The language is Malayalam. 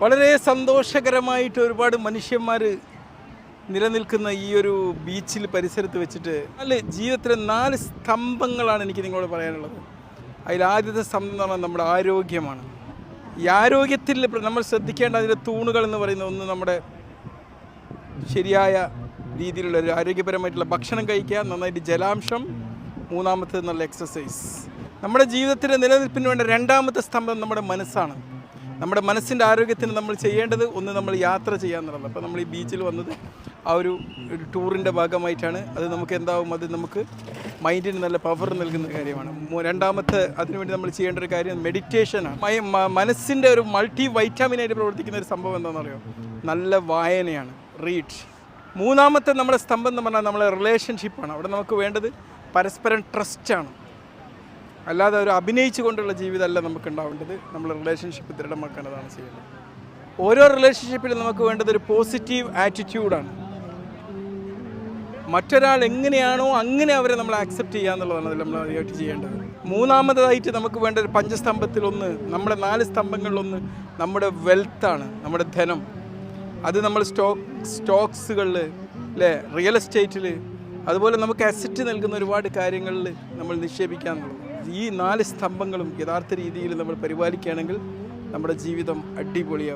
വളരെ സന്തോഷകരമായിട്ട് ഒരുപാട് മനുഷ്യന്മാർ നിലനിൽക്കുന്ന ഈ ഒരു ബീച്ചിൽ പരിസരത്ത് വെച്ചിട്ട് നാല് ജീവിതത്തിലെ നാല് സ്തംഭങ്ങളാണ് എനിക്ക് നിങ്ങളോട് പറയാനുള്ളത്. അതിൽ ആദ്യത്തെ സ്തംഭം എന്ന് പറഞ്ഞാൽ നമ്മുടെ ആരോഗ്യമാണ്. ഈ ആരോഗ്യത്തിൽ നമ്മൾ ശ്രദ്ധിക്കേണ്ട അതിന്റെ തൂണുകൾ എന്ന് പറയുന്ന ഒന്ന് നമ്മുടെ ശരിയായ രീതിയിലുള്ള ഒരു ആരോഗ്യപരമായിട്ടുള്ള ഭക്ഷണം കഴിക്കുക നന്നായിട്ട് ജലാംശം മൂന്നാമത്തെ നല്ല എക്സസൈസ് നമ്മുടെ ജീവിതത്തിന്റെ നിലനിൽപ്പിന് വേണ്ട രണ്ടാമത്തെ സ്തംഭം നമ്മുടെ മനസ്സാണ്. നമ്മുടെ മനസ്സിന്റെ ആരോഗ്യത്തിന് നമ്മൾ ചെയ്യേണ്ടത് ഒന്ന് നമ്മൾ യാത്ര ചെയ്യാന്നുള്ളത് അപ്പോൾ നമ്മൾ ഈ ബീച്ചിൽ വന്നത് ആ ഒരു ടൂറിന്റെ ഭാഗമായിട്ടാണ്. അത് നമുക്ക് എന്താവും? അത് നമുക്ക് മൈൻഡിന് നല്ല പവർ നൽകുന്ന കാര്യമാണ്. രണ്ടാമത്തെ അതിനുവേണ്ടി നമ്മൾ ചെയ്യേണ്ട ഒരു കാര്യം മെഡിറ്റേഷനാണ് മനസ്സിന്റെ ഒരു മൾട്ടി വൈറ്റാമിനായിട്ട് പ്രവർത്തിക്കുന്ന ഒരു സംഭവം എന്താണെന്ന് അറിയോ? നല്ല വായനയാണ്. റീഡ് മൂന്നാമത്തെ നമ്മുടെ സ്തംഭം എന്ന് പറഞ്ഞാൽ നമ്മളെ റിലേഷൻഷിപ്പാണ് അവിടെ നമുക്ക് വേണ്ടത് പരസ്പരം ട്രസ്റ്റാണ് അല്ലാതെ ഒരു അഭിനയിച്ചു കൊണ്ടുള്ള ജീവിതമല്ല നമുക്ക് ഉണ്ടാവേണ്ടത്. നമ്മൾ റിലേഷൻഷിപ്പ് ദൃഢമാക്കേണ്ടതാണ് ചെയ്യേണ്ടത്. ഓരോ റിലേഷൻഷിപ്പിലും നമുക്ക് വേണ്ടത് ഒരു പോസിറ്റീവ് ആറ്റിറ്റ്യൂഡാണ് മറ്റൊരാൾ എങ്ങനെയാണോ അങ്ങനെ അവരെ നമ്മൾ ആക്സെപ്റ്റ് ചെയ്യുക എന്നുള്ളതാണ് നമ്മൾ ആദ്യമായിട്ട് ചെയ്യേണ്ടത്. മൂന്നാമതായിട്ട് നമുക്ക് വേണ്ട ഒരു പഞ്ചസ്തംഭത്തിലൊന്ന് നമ്മുടെ നാല് സ്തംഭങ്ങളിലൊന്ന് നമ്മുടെ വെൽത്താണ് നമ്മുടെ ധനം. അത് നമ്മൾ സ്റ്റോക്ക് സ്റ്റോക്സുകളിൽ അല്ലേ റിയൽ എസ്റ്റേറ്റിൽ അതുപോലെ നമുക്ക് അസറ്റ് നൽകുന്ന ഒരുപാട് കാര്യങ്ങളിൽ നമ്മൾ നിക്ഷേപിക്കാമെന്നുള്ളത് ഈ നാല് സ്തംഭങ്ങളും യഥാർത്ഥ രീതിയിൽ നമ്മൾ പരിപാലിക്കുകയാണെങ്കിൽ നമ്മുടെ ജീവിതം അടിപൊളിയാവും.